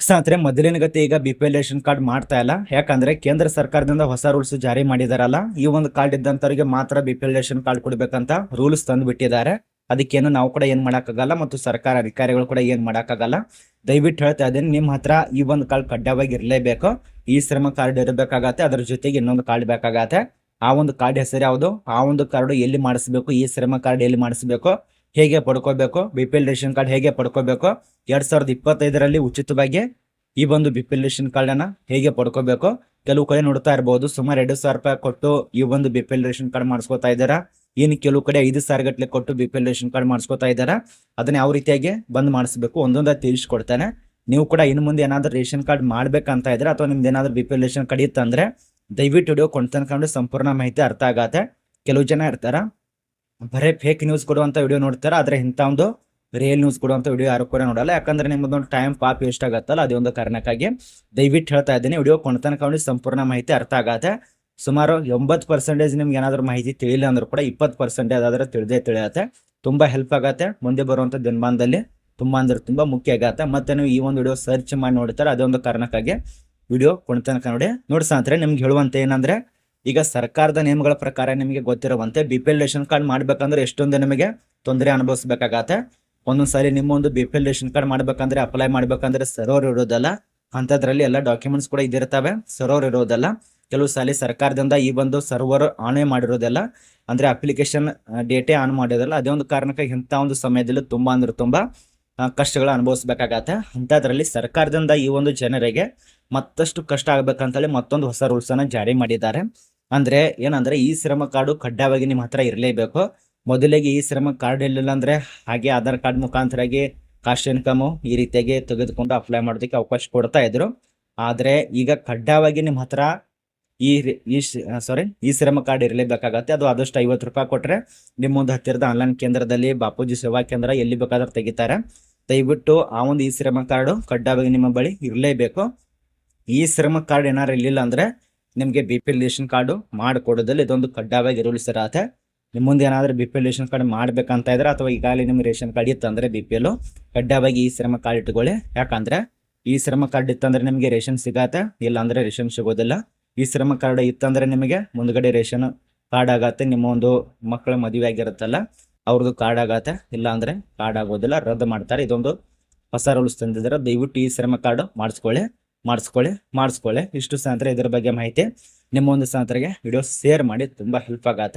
ಸ್ನೇಹಿತರೆ ಮೊದಲಿನ ಗತಿ ಈಗ B P L ration card ಮಾಡ್ತಾ ಇಲ್ಲ. ಯಾಕಂದ್ರೆ ಕೇಂದ್ರ ಸರ್ಕಾರದಿಂದ ಹೊಸ ರೂಲ್ಸ್ ಜಾರಿ ಮಾಡಿದಾರಲ್ಲ, ಈ ಒಂದು ಕಾರ್ಡ್ ಇದ್ದಂತವರಿಗೆ ಮಾತ್ರ B P L ration card ಕೊಡ್ಬೇಕಂತ ರೂಲ್ಸ್ ತಂದು ಬಿಟ್ಟಿದ್ದಾರೆ. ಅದಕ್ಕೇನು ನಾವು ಕೂಡ ಏನ್ ಮಾಡಕ್ಕಾಗಲ್ಲ ಮತ್ತು ಸರ್ಕಾರ ಅಧಿಕಾರಿಗಳು ಕೂಡ ಏನ್ ಮಾಡಕ್ಕಾಗಲ್ಲ. ದಯವಿಟ್ಟು ಹೇಳ್ತಾ ಇದ್ದೀನಿ, ನಿಮ್ಮ ಹತ್ರ ಈ ಒಂದು ಕಾರ್ಡ್ ಕಡ್ಡಾಯವಾಗಿ ಇರಲೇಬೇಕು ಈ ಶ್ರಮ ಕಾರ್ಡ್ ಇರಬೇಕಾಗತ್ತೆ, ಅದ್ರ ಜೊತೆಗೆ ಇನ್ನೊಂದು ಕಾರ್ಡ್ ಬೇಕಾಗತ್ತೆ. ಆ ಒಂದು ಕಾರ್ಡ್ ಹೆಸರು ಯಾವುದು? ಆ ಒಂದು ಕಾರ್ಡ್ ಎಲ್ಲಿ ಮಾಡಿಸ್ಬೇಕು? ಈ ಶ್ರಮ ಕಾರ್ಡ್ ಎಲ್ಲಿ ಮಾಡಿಸ್ಬೇಕು? ಹೇಗೆ ಪಡ್ಕೋಬೇಕು? B P L ration card ಹೇಗೆ ಪಡ್ಕೋಬೇಕು? ಎರಡ್ ಸಾವಿರದ ಇಪ್ಪತ್ತೈದರಲ್ಲಿ ಉಚಿತವಾಗಿ ಈ ಒಂದು B P L ration card ಅನ್ನ ಹೇಗೆ ಪಡ್ಕೋಬೇಕು? ಕೆಲವು ಕಡೆ ನೋಡ್ತಾ ಇರಬಹುದು ಸುಮಾರು ಎರಡು ಸಾವಿರ ರೂಪಾಯಿ ಕೊಟ್ಟು ಈ ಒಂದು B P L ration card ಮಾಡಿಸ್ಕೊತಾ ಇದ್ದಾರಾ ಇನ್ನು ಕೆಲವು ಕಡೆ ಐದು ಸಾವಿರ ಗಟ್ಟಲೆ ಕೊಟ್ಟು B P L ration card ಮಾಡಿಸ್ಕೊತಾ ಇದ್ದಾರಾ ಅದನ್ನ ಯಾವ ರೀತಿಯಾಗಿ ಬಂದ್ ಮಾಡಿಸ್ಬೇಕು ಒಂದೊಂದ ತಿಳಿಸ್ಕೊಡ್ತಾನೆ. ನೀವು ಕೂಡ ಇನ್ನು ಮುಂದೆ ಏನಾದ್ರೂ ರೇಷನ್ ಕಾರ್ಡ್ ಮಾಡ್ಬೇಕಂತ ಇದ್ರೆ ಅಥವಾ ನಿಮ್ದು ಏನಾದ್ರೂ B P L ration card ಇತ್ತಂದ್ರೆ ದಯವಿಟ್ಟು ವಿಡಿಯೋ ಕೊಂಡ್ತನ್ಕೊಂಡು ಸಂಪೂರ್ಣ ಮಾಹಿತಿ ಅರ್ಥ ಆಗತ್ತೆ. ಕೆಲವು ಜನ ಇರ್ತಾರ ಬರೇ ಫೇಕ್ ನ್ಯೂಸ್ ಕೊಡುವಂತ ವಿಡಿಯೋ ನೋಡ್ತಾರೆ? ಆದರೆ ಇಂಥ ಒಂದು ರಿಯಲ್ ನ್ಯೂಸ್ ಕೊಡುವಂತ ವಿಡಿಯೋ ಯಾರು ಕೂಡ ನೋಡಲ್ಲ. ಯಾಕಂದ್ರೆ ನಿಮ್ಮದೊಂದು ಟೈಮ್ ಪಾಪ್ ವೇಸ್ಟ್ ಆಗತ್ತಲ್ಲ, ಅದೇ ಒಂದು ಕಾರಣಕ್ಕಾಗಿ. ದಯವಿಟ್ಟು ಹೇಳ್ತಾ ಇದ್ದೀನಿ ವಿಡಿಯೋ ಕೊಂಡ್ತನ್ಕೊಂಡು ಸಂಪೂರ್ಣ ಮಾಹಿತಿ ಅರ್ಥ ಆಗತ್ತೆ ಸುಮಾರು ಎಂಬತ್ತು ಪರ್ಸೆಂಟೇಜ್ ನಿಮ್ಗೆ ಏನಾದರೂ ಮಾಹಿತಿ ತಿಳಿಲ್ಲ ಅಂದ್ರೂ ಕೂಡ ಇಪ್ಪತ್ತು ಪರ್ಸೆಂಟೇಜ್ ಆದ್ರೆ ತಿಳಿದೇ ತಿಳಿಯತ್ತೆ. ತುಂಬಾ ಹೆಲ್ಪ್ ಆಗತ್ತೆ. ಮುಂದೆ ಬರುವಂಥ ದಿನಮಾನದಲ್ಲಿ ತುಂಬಾ ಅಂದ್ರೆ ತುಂಬಾ ಮುಖ್ಯ ಆಗತ್ತೆ. ಮತ್ತೆ ನೀವು ಈ ಒಂದು ವಿಡಿಯೋ ಸರ್ಚ್ ಮಾಡಿ ನೋಡ್ತಾರೆ ಅದೊಂದು ಕಾರಣಕ್ಕಾಗಿ ವಿಡಿಯೋ ಕೊಂಡ್ತನಕ ನೋಡಿ. ನೋಡಿ ಸಾಂತ್ರೆ ನಿಮ್ಗೆ ಹೇಳುವಂತ ಏನಂದ್ರೆ ಈಗ ಸರ್ಕಾರದ ನಿಯಮಗಳ ಪ್ರಕಾರ ನಿಮಗೆ ಗೊತ್ತಿರುವಂತೆ B P L ration card ಮಾಡ್ಬೇಕಂದ್ರೆ ಎಷ್ಟೊಂದು ನಿಮಗೆ ತೊಂದರೆ ಅನುಭವಿಸಬೇಕಾಗತ್ತೆ. ಒಂದು ಸಾರಿ ನಿಮ್ಮ ಒಂದು B P L ration card ಮಾಡ್ಬೇಕಂದ್ರೆ ಅಪ್ಲೈ ಮಾಡ್ಬೇಕಂದ್ರೆ ಸರ್ವರ್ ಇರೋದಲ್ಲ. ಅಂಥದ್ರಲ್ಲಿ ಎಲ್ಲ ಡಾಕ್ಯುಮೆಂಟ್ಸ್ ಕೂಡ ಇದಿರ್ತವೆ, ಸರ್ವರ್ ಇರೋದಲ್ಲ. ಕೆಲವು ಸಾಲಿ ಸರ್ಕಾರದಿಂದ ಈ ಒಂದು ಸರ್ವರ್ ಆನ್ ಮಾಡಿರೋದಲ್ಲ, ಅಂದ್ರೆ ಅಪ್ಲಿಕೇಶನ್ ಡೇಟೇ ಆನ್ ಮಾಡಿರೋದಲ್ಲ, ಅದೇ ಒಂದು ಕಾರಣಕ್ಕೆ ಇಂಥ ಒಂದು ಸಮಯದಲ್ಲಿ ತುಂಬಾ ಅಂದ್ರೆ ತುಂಬಾ ಕಷ್ಟಗಳ ಅನುಭವಿಸ್ಬೇಕಾಗತ್ತೆ. ಅಂಥದ್ರಲ್ಲಿ ಸರ್ಕಾರದಿಂದ ಈ ಒಂದು ಜನರಿಗೆ ಮತ್ತಷ್ಟು ಕಷ್ಟ ಆಗ್ಬೇಕಂತೇಳಿ ಮತ್ತೊಂದು ಹೊಸ ರೂಲ್ಸ್ ಅನ್ನ ಜಾರಿ ಮಾಡಿದ್ದಾರೆ. ಅಂದ್ರೆ ಏನಂದ್ರೆ ಈ ಶ್ರಮ ಕಾರ್ಡು ಕಡ್ಡಾಯವಾಗಿ ನಿಮ್ಮ ಹತ್ರ ಇರಲೇಬೇಕು. ಮೊದಲಿಗೆ ಈ ಶ್ರಮ ಕಾರ್ಡ್ ಇರಲಿಲ್ಲ ಅಂದ್ರೆ ಹಾಗೆ ಆಧಾರ್ ಕಾರ್ಡ್ ಮುಖಾಂತರಾಗಿ ಕಾಸ್ಟ್ ಇನ್ಕಮ್ ಈ ರೀತಿಯಾಗಿ ತೆಗೆದುಕೊಂಡು ಅಪ್ಲೈ ಮಾಡೋದಕ್ಕೆ ಅವಕಾಶ ಕೊಡ್ತಾ ಇದ್ರು. ಆದ್ರೆ ಈಗ ಕಡ್ಡಾಯವಾಗಿ ನಿಮ್ಮ ಹತ್ರ ಈ ಸಾರಿ ಈ ಶ್ರಮ ಕಾರ್ಡ್ ಇರಲೇಬೇಕಾಗತ್ತೆ. ಅದು ಆದಷ್ಟು ಐವತ್ತು ರೂಪಾಯಿ ಕೊಟ್ರೆ ನಿಮ್ಮೊಂದು ಹತ್ತಿರದ ಆನ್ಲೈನ್ ಕೇಂದ್ರದಲ್ಲಿ ಬಾಪೂಜಿ ಸೇವಾ ಕೇಂದ್ರ ಎಲ್ಲಿ ಬೇಕಾದ್ರೆ ತೆಗಿತಾರೆ. ದಯವಿಟ್ಟು ಆ ಒಂದು ಈ ಶ್ರಮ ಕಾರ್ಡು ಕಡ್ಡಾಯವಾಗಿ ನಿಮ್ಮ ಬಳಿ ಇರಲೇಬೇಕು. ಈ ಶ್ರಮ ಕಾರ್ಡ್ ಏನಾರು ಇರಲಿಲ್ಲ ಅಂದ್ರೆ ನಿಮಗೆ B P L ration card ಮಾಡಿಕೊಡೋದಲ್ಲಿ ಇದೊಂದು ಕಡ್ಡಾಯವಾಗಿ ಆತ ನಿಮ್ಮ ಮುಂದೆ ಏನಾದರೂ B P L ration card ಮಾಡ್ಬೇಕಂತ ಇದ್ರೆ ಅಥವಾ ಈಗಾಗಲೇ ನಿಮ್ಮ ರೇಷನ್ ಕಾರ್ಡ್ ಇತ್ತಂದ್ರೆ ಬಿ ಪಿ ಎಲ್ ಕಡ್ಡಾಯವಾಗಿ ಈ ಶ್ರಮ ಕಾರ್ಡ್ ಇಟ್ಕೊಳ್ಳಿ. ಯಾಕಂದ್ರೆ ಈ ಶ್ರಮ ಕಾರ್ಡ್ ಇತ್ತಂದ್ರೆ ನಿಮಗೆ ರೇಷನ್ ಸಿಗತ್ತೆ ಇಲ್ಲ ಅಂದ್ರೆ ರೇಷನ್ ಸಿಗೋದಿಲ್ಲ. ಈ ಶ್ರಮ ಕಾರ್ಡ್ ಇತ್ತಂದ್ರೆ ನಿಮಗೆ ಮುಂದ್ಗಡೆ ರೇಷನ್ ಕಾರ್ಡ್ ಆಗತ್ತೆ ನಿಮ್ಮ ಒಂದು ಮಕ್ಕಳ ಮದುವೆ ಆಗಿರುತ್ತಲ್ಲ ಅವ್ರದ್ದು ಕಾರ್ಡ್ ಆಗತ್ತೆ ಇಲ್ಲ ಅಂದ್ರೆ ಕಾರ್ಡ್ ಆಗೋದಿಲ್ಲ, ರದ್ದು ಮಾಡ್ತಾರೆ. ಇದೊಂದು ಹೊಸ ರೂಲ್ಸ್ ತಂದಿದ್ದಾರೆ. ದಯವಿಟ್ಟು ಈ ಶ್ರಮ ಕಾರ್ಡ್ ಮಾಡಿಸ್ಕೊಳ್ಳಿ. ಮಾಡಿಸ್ಕೊಳ್ಳಿ ಮಾಡಿಸ್ಕೊಳ್ಳಿ. ಇಷ್ಟು ಸ್ನೇಹಿತರೆ, ಇದ್ರ ಬಗ್ಗೆ ಮಾಹಿತಿ ನಿಮ್ಮ ಒಂದು ವಿಡಿಯೋ ಶೇರ್ ಮಾಡಿ, ತುಂಬಾ ಹೆಲ್ಪ್ ಆಗತ್ತೆ.